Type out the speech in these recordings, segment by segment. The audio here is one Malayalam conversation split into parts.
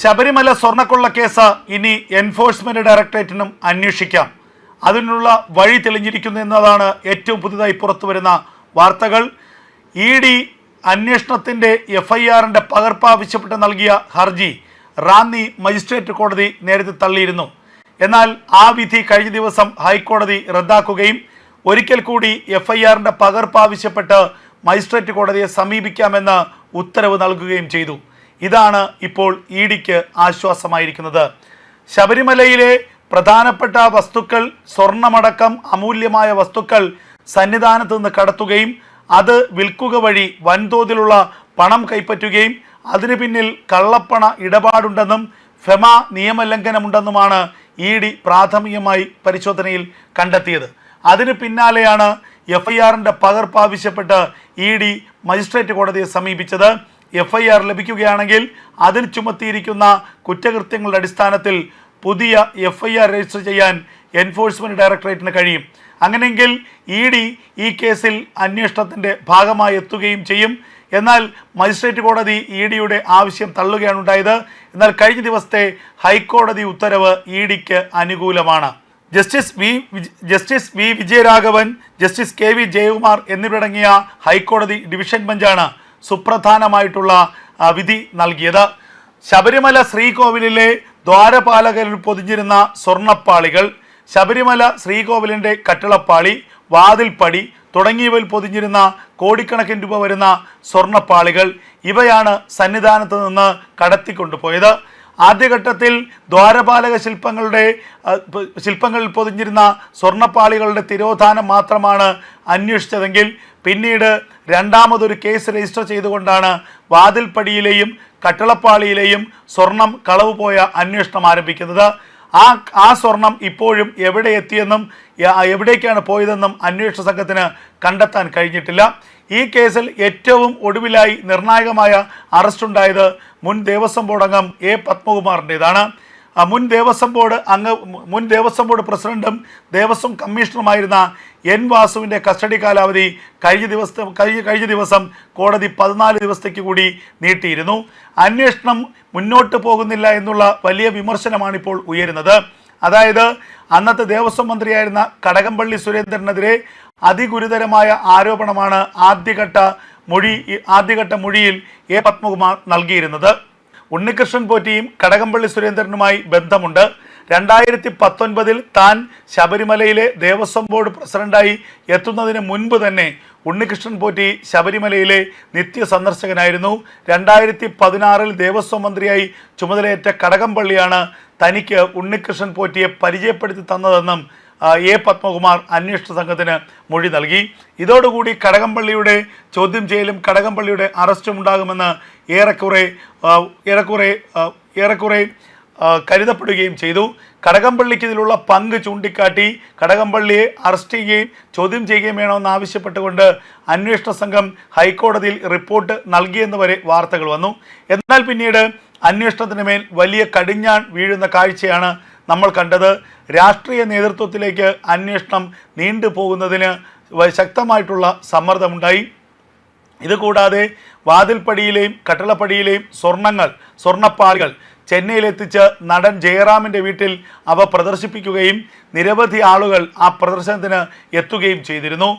ശബരിമല സ്വർണക്കൊള്ള കേസ് ഇനി എൻഫോഴ്സ്മെന്റ് ഡയറക്ടറേറ്റിനും അന്വേഷിക്കാം. അതിനുള്ള വഴി തെളിഞ്ഞിരിക്കുന്നു എന്നതാണ് ഏറ്റവും പുതുതായി പുറത്തു വരുന്ന വാർത്തകൾ. ഇ ഡി അന്വേഷണത്തിന്റെ എഫ് ഐ ആറിന്റെ പകർപ്പ് ആവശ്യപ്പെട്ട് നൽകിയ ഹർജി റാന്നി മജിസ്ട്രേറ്റ് കോടതി നേരത്തെ തള്ളിയിരുന്നു. എന്നാൽ ആ വിധി കഴിഞ്ഞ ദിവസം ഹൈക്കോടതി റദ്ദാക്കുകയും ഒരിക്കൽ കൂടി എഫ് ഐ ആറിന്റെ പകർപ്പ് ആവശ്യപ്പെട്ട് മജിസ്ട്രേറ്റ് കോടതിയെ സമീപിക്കാമെന്ന് ഉത്തരവ് നൽകുകയും ചെയ്തു. ഇതാണ് ഇപ്പോൾ ഇ ഡിക്ക് ആശ്വാസമായിരിക്കുന്നത്. ശബരിമലയിലെ പ്രധാനപ്പെട്ട വസ്തുക്കൾ സ്വർണമടക്കം അമൂല്യമായ വസ്തുക്കൾ സന്നിധാനത്ത് നിന്ന് കടത്തുകയും അത് വിൽക്കുക വഴി വൻതോതിലുള്ള പണം കൈപ്പറ്റുകയും അതിനു പിന്നിൽ കള്ളപ്പണ ഇടപാടുണ്ടെന്നും ഫെമ നിയമലംഘനമുണ്ടെന്നുമാണ് ഇ ഡി പ്രാഥമികമായി പരിശോധനയിൽ കണ്ടെത്തിയത്. അതിന് പിന്നാലെയാണ് എഫ്ഐആറിന്റെ പകർപ്പ് ആവശ്യപ്പെട്ട് ഇ ഡി മജിസ്ട്രേറ്റ് കോടതിയെ സമീപിച്ചത്. എഫ് ഐ ആർ ലഭിക്കുകയാണെങ്കിൽ അതിൽ ചുമത്തിയിരിക്കുന്ന കുറ്റകൃത്യങ്ങളുടെ അടിസ്ഥാനത്തിൽ പുതിയ എഫ് ഐ ആർ രജിസ്റ്റർ ചെയ്യാൻ എൻഫോഴ്സ്മെന്റ് ഡയറക്ടറേറ്റിന് കഴിയും. അങ്ങനെയെങ്കിൽ ഇ ഡി ഈ കേസിൽ അന്വേഷണത്തിന്റെ ഭാഗമായി എത്തുകയും ചെയ്യും. എന്നാൽ മജിസ്ട്രേറ്റ് കോടതി ഇ ഡിയുടെ ആവശ്യം തള്ളുകയാണ് ഉണ്ടായത്. എന്നാൽ കഴിഞ്ഞ ദിവസത്തെ ഹൈക്കോടതി ഉത്തരവ് ഇ ഡിക്ക് അനുകൂലമാണ്. Justice V justice V Vijayaraghavan justice K V Jayakumar എന്നിവരടങ്ങിയ ഹൈക്കോടതി ഡിവിഷൻ ബെഞ്ചാണ് സുപ്രധാനമായിട്ടുള്ള വിധി നൽകിയത്. ശബരിമല ശ്രീകോവിലിലെ ദ്വാരപാലകരിൽ പൊതിഞ്ഞിരുന്ന സ്വർണപ്പാളികൾ ശബരിമല ശ്രീകോവിലിന്റെ കട്ടിളപ്പാളി വാതിൽപ്പടി തുടങ്ങിയവയിൽ പൊതിഞ്ഞിരുന്ന കോടിക്കണക്കിന് രൂപ വരുന്ന സ്വർണപ്പാളികൾ ഇവയാണ് സന്നിധാനത്ത് നിന്ന് കടത്തിക്കൊണ്ടുപോയത്. ആദ്യഘട്ടത്തിൽ ദ്വാരപാലക ശില്പങ്ങളുടെ ശില്പങ്ങളിൽ പൊതിഞ്ഞിരുന്ന സ്വർണപ്പാളികളുടെ തിരോധാനം മാത്രമാണ് അന്വേഷിച്ചതെങ്കിൽ പിന്നീട് രണ്ടാമതൊരു കേസ് രജിസ്റ്റർ ചെയ്തുകൊണ്ടാണ് വാതിൽപ്പടിയിലെയും കട്ടളപ്പാളിയിലെയും സ്വർണം കളവ് പോയ അന്വേഷണം ആരംഭിക്കുന്നത്. ആ ആ സ്വർണം ഇപ്പോഴും എവിടെ എത്തിയെന്നും എവിടേക്കാണ് പോയതെന്നും അന്വേഷണ സംഘത്തിന് കണ്ടെത്താൻ കഴിഞ്ഞിട്ടില്ല. ഈ കേസിൽ ഏറ്റവും ഒടുവിലായി നിർണായകമായ അറസ്റ്റുണ്ടായത് മുൻ ദേവസ്വം ബോർഡ് അംഗം എ പത്മകുമാറിന്റെതാണ് മുൻ ദേവസ്വം ബോർഡ് അംഗ മുൻ ദേവസ്വം ബോർഡ് പ്രസിഡന്റും ദേവസ്വം കമ്മീഷണറുമായിരുന്ന എൻ വാസുവിന്റെ കസ്റ്റഡി കാലാവധി കഴിഞ്ഞ ദിവസത്തെ കഴിഞ്ഞ കഴിഞ്ഞ ദിവസം കോടതി പതിനാല് ദിവസത്തേക്ക് കൂടി നീട്ടിയിരുന്നു. അന്വേഷണം മുന്നോട്ട് പോകുന്നില്ല എന്നുള്ള വലിയ വിമർശനമാണിപ്പോൾ ഉയരുന്നത്. അതായത് അന്നത്തെ ദേവസ്വം മന്ത്രിയായിരുന്ന കടകംപള്ളി സുരേന്ദ്രനെതിരെ അതിഗുരുതരമായ ആരോപണമാണ് ആദ്യഘട്ട മൊഴി ആദ്യഘട്ട മൊഴിയിൽ എ പത്മകുമാർ നൽകിയിരുന്നത്. ഉണ്ണികൃഷ്ണൻ പോറ്റിയും കടകംപള്ളി സുരേന്ദ്രനുമായി ബന്ധമുണ്ട്. രണ്ടായിരത്തി പത്തൊൻപതിൽ താൻ ശബരിമലയിലെ ദേവസ്വം ബോർഡ് പ്രസിഡന്റായി എത്തുന്നതിന് മുൻപ് തന്നെ ഉണ്ണികൃഷ്ണൻ പോറ്റി ശബരിമലയിലെ നിത്യ സന്ദർശകനായിരുന്നു രണ്ടായിരത്തി പതിനാറിൽ ദേവസ്വം മന്ത്രിയായി ചുമതലയേറ്റ കടകംപള്ളിയാണ് തനിക്ക് ഉണ്ണികൃഷ്ണൻ പോറ്റിയെ പരിചയപ്പെടുത്തി തന്നതെന്നും എ പത്മകുമാർ അന്വേഷണ സംഘത്തിന് മൊഴി നൽകി. ഇതോടുകൂടി കടകംപള്ളിയുടെ ചോദ്യം ചെയ്യലും കടകംപള്ളിയുടെ അറസ്റ്റും ഉണ്ടാകുമെന്ന് ഏറെക്കുറെ ഏറെക്കുറെ ഏറെക്കുറെ കരുതപ്പെടുകയും ചെയ്തു. കടകംപള്ളിക്ക് ഇതിലുള്ള പങ്ക് ചൂണ്ടിക്കാട്ടി കടകംപള്ളിയെ അറസ്റ്റ് ചെയ്യുകയും ചോദ്യം ചെയ്യുകയും വേണമെന്ന് ആവശ്യപ്പെട്ടുകൊണ്ട് അന്വേഷണ സംഘം ഹൈക്കോടതിയിൽ റിപ്പോർട്ട് നൽകിയെന്ന് വരെ വാർത്തകൾ വന്നു. എന്നാൽ പിന്നീട് അന്വേഷണത്തിന് മേൽ വലിയ കടിഞ്ഞാൺ വീഴുന്ന കാഴ്ചയാണ് നമ്മൾ കണ്ടത്. രാഷ്ട്രീയ നേതൃത്വത്തിലേക്ക് അന്വേഷണം നീണ്ടുപോകുന്നതിന് ശക്തമായിട്ടുള്ള സമ്മർദ്ദമുണ്ടായി. ഇതുകൂടാതെ വാതിൽപ്പടിയിലെയും കട്ടളപ്പടിയിലെയും സ്വർണങ്ങൾ സ്വർണപ്പാളികൾ ചെന്നൈയിലെത്തിച്ച് നടൻ ജയറാമിന്റെ വീട്ടിൽ അവ പ്രദർശിപ്പിക്കുകയും നിരവധി ആളുകൾ ആ പ്രദർശനത്തിന് എത്തുകയും ചെയ്തിരുന്നു.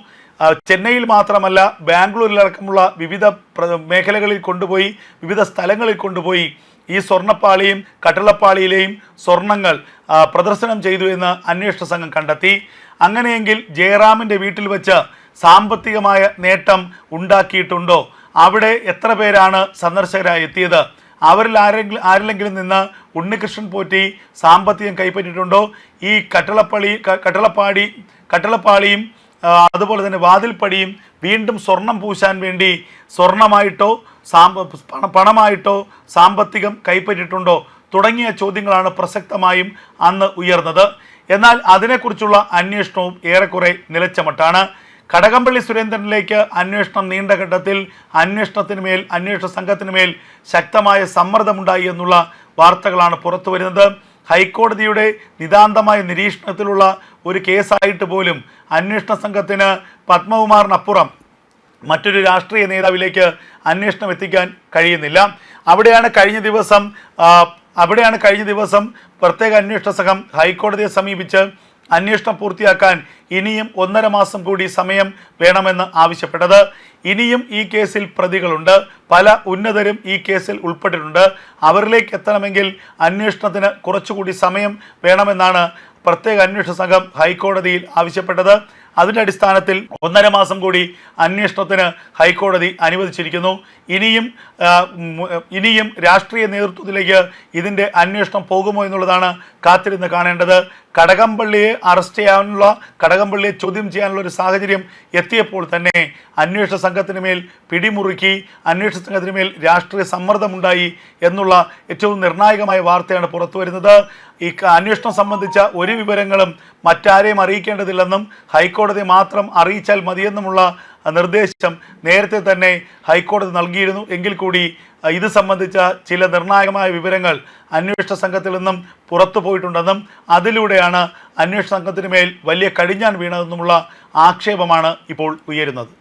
ചെന്നൈയിൽ മാത്രമല്ല ബാംഗ്ലൂരിലടക്കമുള്ള വിവിധ മേഖലകളിൽ കൊണ്ടുപോയി വിവിധ സ്ഥലങ്ങളിൽ കൊണ്ടുപോയി ഈ സ്വർണപ്പാളിയും കട്ടിളപ്പാളിയിലെയും സ്വർണങ്ങൾ പ്രദർശനം ചെയ്തു എന്ന് അന്വേഷണ സംഘം കണ്ടെത്തി. അങ്ങനെയെങ്കിൽ ജയറാമിന്റെ വീട്ടിൽ വെച്ച് സാമ്പത്തികമായ നേട്ടം ഉണ്ടാക്കിയിട്ടുണ്ടോ? അവിടെ എത്ര പേരാണ് സന്ദർശകരായി എത്തിയത്? അവരിൽ ആരെങ്കിലും ആരിലെങ്കിലും നിന്ന് ഉണ്ണികൃഷ്ണൻ പോറ്റി സാമ്പത്തികം കൈപ്പറ്റിയിട്ടുണ്ടോ? ഈ കട്ടളപ്പള്ളി കട്ടളപ്പാടി കട്ടളപ്പാളിയും അതുപോലെ തന്നെ വാതിൽപ്പടിയും വീണ്ടും സ്വർണം പൂശാൻ വേണ്ടി സ്വർണമായിട്ടോ സാമ്പ പണമായിട്ടോ സാമ്പത്തികം കൈപ്പറ്റിയിട്ടുണ്ടോ? തുടങ്ങിയ ചോദ്യങ്ങളാണ് പ്രസക്തമായും അന്ന് ഉയർന്നത്. എന്നാൽ അതിനെക്കുറിച്ചുള്ള അന്വേഷണവും ഏറെക്കുറെ നിലച്ച മട്ടാണ് കടകംപള്ളി സുരേന്ദ്രനിലേക്ക് അന്വേഷണം നീണ്ട ഘട്ടത്തിൽ അന്വേഷണത്തിന് മേൽ അന്വേഷണ സംഘത്തിന് മേൽ ശക്തമായ സമ്മർദ്ദമുണ്ടായി എന്നുള്ള വാർത്തകളാണ് പുറത്തു വരുന്നത്. ഹൈക്കോടതിയുടെ നിതാന്തമായ നിരീക്ഷണത്തിലുള്ള ഒരു കേസായിട്ട് പോലും അന്വേഷണ സംഘത്തിന് പത്മകുമാറിനപ്പുറം മറ്റൊരു രാഷ്ട്രീയ നേതാവിലേക്ക് അന്വേഷണം എത്തിക്കാൻ കഴിയുന്നില്ല. അവിടെയാണ് കഴിഞ്ഞ ദിവസം അവിടെയാണ് കഴിഞ്ഞ ദിവസം പ്രത്യേക അന്വേഷണ സംഘം ഹൈക്കോടതിയെ സമീപിച്ച് അന്വേഷണം പൂർത്തിയാക്കാൻ ഇനിയും ഒന്നര മാസം കൂടി സമയം വേണമെന്ന് ആവശ്യപ്പെട്ടത്. ഇനിയും ഈ കേസിൽ പ്രതികളുണ്ട്. പല ഉന്നതരും ഈ കേസിൽ ഉൾപ്പെട്ടിട്ടുണ്ട്. അവരിലേക്ക് എത്തണമെങ്കിൽ അന്വേഷണത്തിന് കുറച്ചുകൂടി സമയം വേണമെന്നാണ് പ്രത്യേക അന്വേഷണ സംഘം ഹൈക്കോടതിയിൽ ആവശ്യപ്പെട്ടത്. അതിന്റെ അടിസ്ഥാനത്തിൽ ഒന്നര മാസം കൂടി അന്വേഷണത്തിന് ഹൈക്കോടതി അനുവദിച്ചിരിക്കുന്നു. ഇനിയും ഇനിയും രാഷ്ട്രീയ നേതൃത്വത്തിലേക്ക് ഇതിന്റെ അന്വേഷണം പോകുമോ എന്നുള്ളതാണ് കാത്തിരുന്ന് കാണേണ്ടത്. കടകംപള്ളിയെ അറസ്റ്റ് ചെയ്യാനുള്ള കടകംപള്ളിയെ ചോദ്യം ചെയ്യാനുള്ള ഒരു സാഹചര്യം എത്തിയപ്പോൾ തന്നെ അന്വേഷണ സംഘത്തിന് മേൽ പിടിമുറുക്കി അന്വേഷണ സംഘത്തിന് മേൽ രാഷ്ട്രീയ സമ്മർദ്ദമുണ്ടായി എന്നുള്ള ഏറ്റവും നിർണായകമായ വാർത്തയാണ് പുറത്തു വരുന്നത് ഈ അന്വേഷണം സംബന്ധിച്ച ഒരു വിവരങ്ങളും മറ്റാരെയും അറിയിക്കേണ്ടതില്ലെന്നും ഹൈക്കോടതി മാത്രം അറിയിച്ചാൽ മതിയെന്നുമുള്ള നിർദ്ദേശം നേരത്തെ തന്നെ ഹൈക്കോടതി നൽകിയിരുന്നു. എങ്കിൽ കൂടി ഇത് സംബന്ധിച്ച ചില നിർണായകമായ വിവരങ്ങൾ അന്വേഷണ സംഘത്തിൽ നിന്നും പുറത്തു പോയിട്ടുണ്ടെന്നും അതിലൂടെയാണ് അന്വേഷണ സംഘത്തിന് മേൽ വലിയ കടിഞ്ഞാൻ വീണതെന്നുമുള്ള ആക്ഷേപമാണ് ഇപ്പോൾ ഉയരുന്നത്.